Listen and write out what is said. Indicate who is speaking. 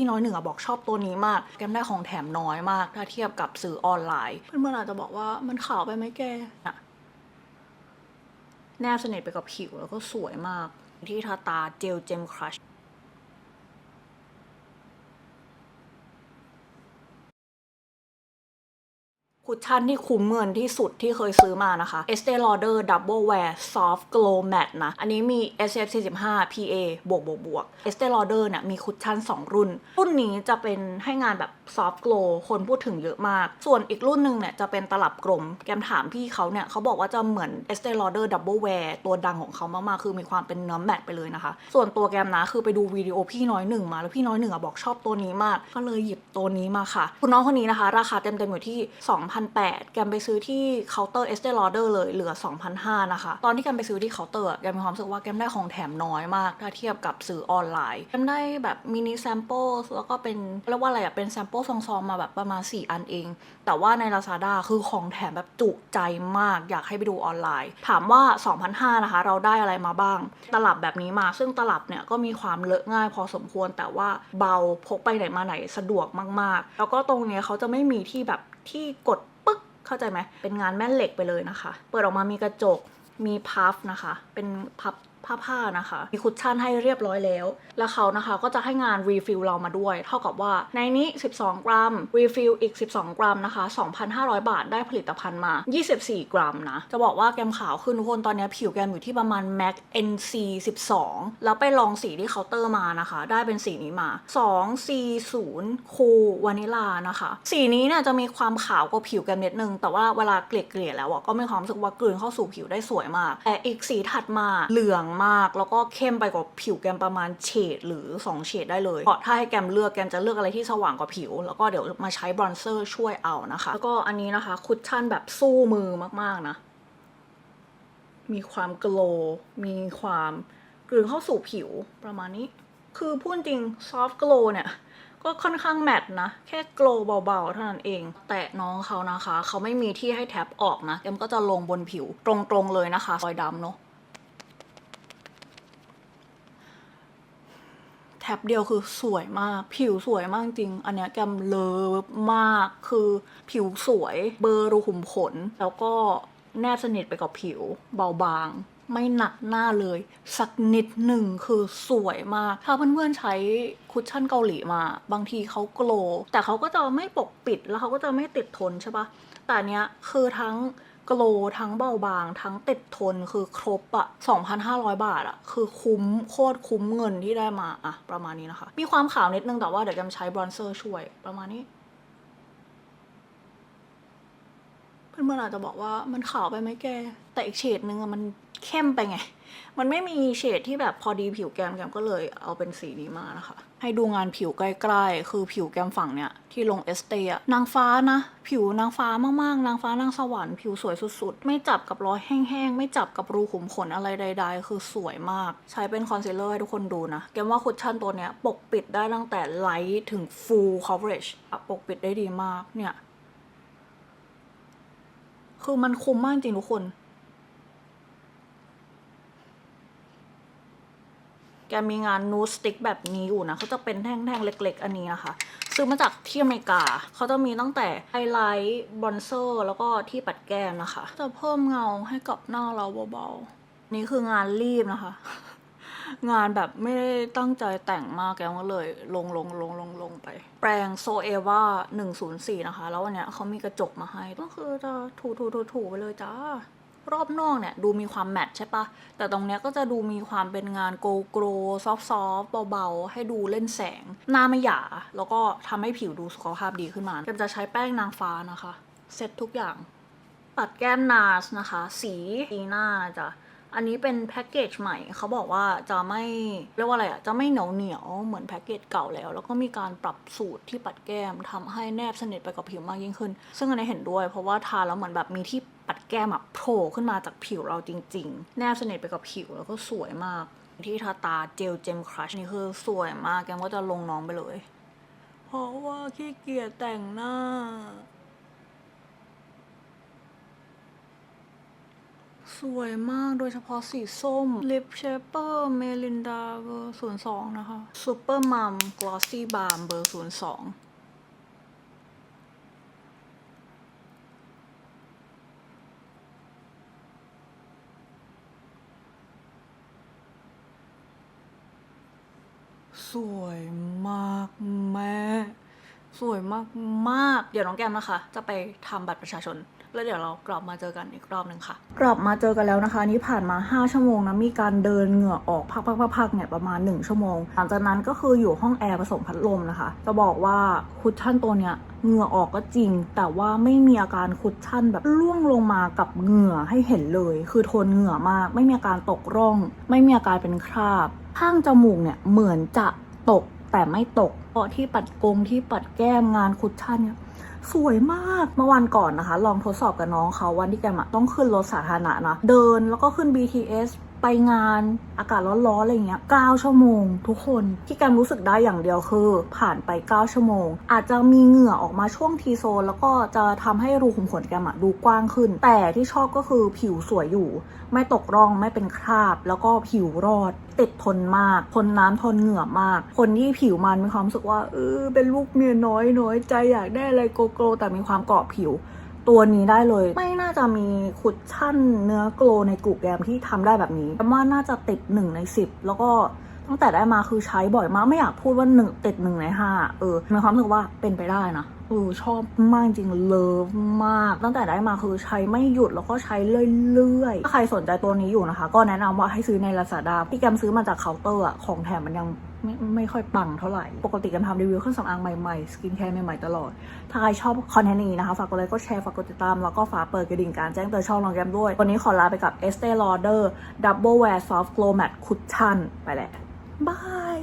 Speaker 1: พี่น้อยหนึ่งอะบอกชอบตัวนี้มาก แกมได้ของแถมน้อยมาก ถ้าเทียบกับสื่อออนไลน์ เพื่อนๆอาจจะบอกว่ามันขาวไปไหมแกอะแนบสนิทไปกับผิวแล้วก็สวยมาก ที่ทาตาเจลเจมครัช คุชชั่นที่คุ้มเงินที่สุดที่เคยซื้อมานะคะ Estee Lauder Double Wear Soft Glow Matte นะ อันนี้มี SPF 45 PA บวกบวกบวก Estee Lauder เนี่ยมีคุชชั่น 2 รุ่น รุ่นนี้จะเป็นให้งานแบบ Soft Glow คนพูดถึงเยอะมาก ส่วนอีกรุ่นหนึ่งเนี่ยจะเป็นตลับกลม แกมถามพี่เขาเนี่ยเขาบอกว่าจะเหมือน Estee Lauder Double Wear ตัวดังของเขามากๆ คือมีความเป็นเนื้อแมตต์ไปเลยนะคะ ส่วนตัวแกมนะคือไปดูวิดีโอพี่น้อยหนึ่งมาแล้วพี่น้อยหนึ่งอะบอกชอบตัวนี้มาก ก็เลยหยิบตัวนี้มาค่ะ คุณน้องคนนี้นะคะ ราคาเต็มๆอยู่ที่2,008แกมไปซื้อที่เคาน์เตอร์ Estee Lauder เลยเหลือ 2,005นะคะ ตอนที่แกมไปซื้อที่เคาน์เตอร์แกมมีความรู้สึกว่าแกมได้ของแถมน้อยมาก ถ้าเทียบกับซื้อออนไลน์แกมได้แบบมินิแซมเปิลแล้วก็เป็นเรียกว่าอะไรอะเป็นแซมเปิลซองๆมาแบบประมาณ 4 อันเอง แต่ว่าใน Lazada คือของแถมแบบจุใจมาก อยากให้ไปดูออนไลน์ ถามว่า 2,005นะคะ เราได้อะไรมาบ้าง ตลับแบบนี้มา ซึ่งตลับเนี่ยก็มีความเลอะง่ายพอสมควร แต่ว่าเบาพกไปไหนมาไหนสะดวกมาก ๆ แล้วก็ตรงเนี้ยเขาจะไม่มีที่แบบที่กด เข้าใจไหมเป็นงานแม่เหล็กไปเลยนะคะ เปิดออกมามีกระจกมีพัฟนะคะ เป็นพับ ผ้าผ้านะคะ มีคุชชั่นให้เรียบร้อยแล้ว แล้วเขานะคะก็จะให้งานรีฟิลเรามาด้วย เท่ากับว่าในนี้ 12 กรัม รีฟิลอีก 12 กรัมนะคะ 2,500 บาทได้ผลิตภัณฑ์มา 24 กรัมนะ จะบอกว่าแกมขาวขึ้นทุกคนตอนนี้ผิวแกมอยู่ที่ประมาณ MAC NC 12 แล้วไปลองสีที่เคาน์เตอร์มานะคะ ได้เป็นสีนี้มา2 C 0 Cool Vanilla นะคะ สีนี้เนี่ยจะมีความขาวกว่าผิวแกมนิดนึง แต่ว่าเวลาเกลี่ยๆแล้วก็มีความรู้สึกว่ากลืนเข้าสู่ผิวได้สวยมาก แต่อีกสีถัดมาเหลืองมาก แล้วก็เข้มไปกว่าผิวแกมประมาณเฉดหรือ 2 เฉดได้เลยเพราะถ้าให้แกมเลือกแกมจะเลือกอะไรที่สว่างกว่าผิว แล้วก็เดี๋ยวมาใช้บรอนเซอร์ช่วยเอานะคะ แล้วก็อันนี้นะคะคุชชั่นแบบสู้มือมากๆนะ มีความโกลมีความกลืนเข้าสู่ผิวประมาณนี้ คือพูดจริงซอฟต์โกลเนี่ยก็ค่อนข้างแมทนะ แค่โกลเบาๆ เท่านั้นเอง แต่น้องเขานะคะ เขาไม่มีที่ให้แท็บออกนะแกมก็จะลงบนผิวตรงๆเลยนะคะรอยดำเนาะ ท็บเดียวคือสวยมาก ผิวสวยมากจริง อันเนี้ยแกมเลิฟมาก คือผิวสวย เบอร์รูขุมขน แล้วก็แนบสนิทไปกับผิว เบาบาง ไม่หนักหน้าเลย สักนิดหนึ่งคือสวยมาก ถ้าเพื่อนๆใช้คุชชั่นเกาหลีมา บางทีเขาโกลว์แต่เขาก็จะไม่ปกปิดแล้วเขาก็จะไม่ติดทนใช่ปะแต่อันเนี้ยคือทั้ง โกลทั้งเบาบาง ทั้งติดทนคือครบอะ2,500 บาทอะคือคุ้มโคตรคุ้มเงินที่ได้มาอะประมาณนี้นะคะ มีความขาวนิดนึงแต่ว่าเดี๋ยวจะใช้บรอนเซอร์ช่วยประมาณนี้ พื่อนๆอาจจะบอกว่ามันขาวไปไหมแก แต่อีกเฉดนึงอะมันเข้มไปไง มันไม่มีเฉดที่แบบพอดีผิวแกมแกมก็เลยเอาเป็นสีนี้มานะคะ ให้ดูงานผิวใกล้ๆ คือผิวแกมฝั่งเนี่ยที่ลงเอสเตอะนางฟ้านะ ผิวนางฟ้ามากๆ นางฟ้านางสวรรค์ผิวสวยสุดๆ ไม่จับกับรอยแห้งๆ ไม่จับกับรูขุมขนอะไรใด ๆ คือสวยมาก ใช้เป็นคอนซีลเลอร์ให้ทุกคนดูนะ แกมว่าคุชชั่นตัวเนี้ยปกปิดได้ตั้งแต่ไลท์ถึง full coverage อะปกปิดได้ดีมากเนี่ย คือมันคุ้มมากจริงทุกคน แกมีงานนูสติกแบบนี้อยู่นะเขาจะเป็นแท่งๆ เล็ก ๆ อันนี้นะคะ ซื้อมาจากที่อเมริกา เขาจะมีตั้งแต่ไฮไลท์บอนเซอร์ แล้วก็ที่ปัดแก้มนะคะ จะเพิ่มเงาให้กับหน้าเราเบาๆ นี่คืองานรีบนะคะ งานแบบไม่ได้ตั้งใจแต่งมากแกก็เลย ลงลงลงลงลงไป แปรงโซเอวา104 นะคะ แล้ววันเนี้ยเขามีกระจกมาให้ ก็คือจะถูถูถูถูไปเลยจ้ารอบนอกเนี่ยดูมีความแมทใช่ปะ แต่ตรงเนี้ยก็จะดูมีความเป็นงานโกโกรซอฟซอฟเบาๆ ให้ดูเล่นแสง หน้าไม่หยา แล้วก็ทำให้ผิวดูสุขภาพดีขึ้นมาเกมจะใช้แป้งนางฟ้านะคะ เซ็ตทุกอย่าง ปัดแก้มนาสนะคะ สีสีหน้านะจ๊ะ อันนี้เป็นแพ็กเกจใหม่เขาบอกว่าจะไม่เรียกว่าอะไรอะจะไม่เหนียวเหนียวเหมือนแพ็กเกจเก่าแล้ว แล้วก็มีการปรับสูตรที่ปัดแก้มทำให้แนบสนิทไปกับผิวมากยิ่งขึ้น ซึ่งอันนี้เห็นด้วย เพราะว่าทาแล้วเหมือนแบบมีที่ปัดแก้มอะโผล่ขึ้นมาจากผิวเราจริง ๆ แนบสนิทไปกับผิวแล้วก็สวยมาก ที่ทาตาเจลเจมครัชนี่คือสวยมากแกมก็จะลงน้องไปเลย เพราะว่าขี้เกียจแต่งหน้า สวยมากโดยเฉพาะสีส้ม Lip Shaper Melinda เบอร์02นะคะ Super Mum Glossy Balm เบอร์02สวยมากแม่ สวยมากมากเดี๋ยวน้องแก้มนะคะ จะไปทำบัตรประชาชน แล้วเดี๋ยวเรากลับมาเจอกันอีกรอบหนึ่งค่ะ กลับมาเจอกันแล้วนะคะ นี่ผ่านมา 5 ชั่วโมงนะ มีการเดินเหงื่อออกพักๆๆๆเนี่ยประมาณ 1 ชั่วโมง หลังจากนั้นก็คืออยู่ห้องแอร์ผสมพัดลมนะคะ จะบอกว่าคุชชั่นตัวเนี้ยเหงื่อออกก็จริง แต่ว่าไม่มีอาการคุชชั่นแบบร่วงลงมากับเหงื่อให้เห็นเลย คือทนเหงื่อมาก ไม่มีอาการตกร่อง ไม่มีอาการเป็นคราบ ข้างจมูกเนี่ยเหมือนจะตก แต่ไม่ตก เพราะที่ปัดกงที่ปัดแก้มงานคุชชั่นเนี่ยสวยมากเมื่อวันก่อนนะคะ ลองทดสอบกับน้องเขาวันที่แกมอะต้องขึ้นรถสาธารณะนะ เดินแล้วก็ขึ้น BTS ไปงานอากาศร้อนๆอะไรเงี้ย 9 ชั่วโมง ทุกคนที่แกมรู้สึกได้อย่างเดียวคือ ผ่านไป 9 ชั่วโมง อาจจะมีเหงื่อออกมาช่วงทีโซน แล้วก็จะทำให้รูขุมขนแกมดูกว้างขึ้น แต่ที่ชอบก็คือผิวสวยอยู่ ไม่ตกร่องไม่เป็นคราบ แล้วก็ผิวรอด ติดทนมาก ทนน้ำทนเหงื่อมาก คนที่ผิวมันมีความรู้สึกว่าเออเป็นลูกเมียน้อยน้อยใจอยากได้อะไรโกโกลแต่มีความเกาะผิว ตัวนี้ได้เลย ไม่น่าจะมีคุชชั่นเนื้อโกลในกลุ่มแกมที่ทำได้แบบนี้แต่ว่าน่าจะติดหนึ่งในสิบแล้วก็ตั้งแต่ได้มาคือใช้บ่อยมาก ไม่อยากพูดว่าหนึ่งติดหนึ่งในห้าเออมีความรู้สึกว่าเป็นไปได้นะเออชอบมากจริงเลิฟมาก ตั้งแต่ได้มาคือใช้ไม่หยุดแล้วก็ใช้เรื่อยๆถ้าใครสนใจตัวนี้อยู่นะคะ ก็แนะนำว่าให้ซื้อใน Lazada ที่แกมซื้อมาจากเคาน์เตอร์อะของแถมมันยัง ไม่ไม่ค่อยปังเท่าไหร่ ปกติกันทำรีวิวเครื่องสำอางใหม่ๆ สกินแคร์ใหม่ๆ ตลอด ถ้าใครชอบคอนเทนต์นี้นะคะ ฝากกดไลค์กดแชร์ ฝากกดติดตาม แล้วก็ฝากเปิดกระดิ่งการแจ้งเตือนช่องลองแกมด้วย วันนี้ขอลาไปกับ Estee Lauder Double Wear Soft Glow Matte Cushion ไปแหละบาย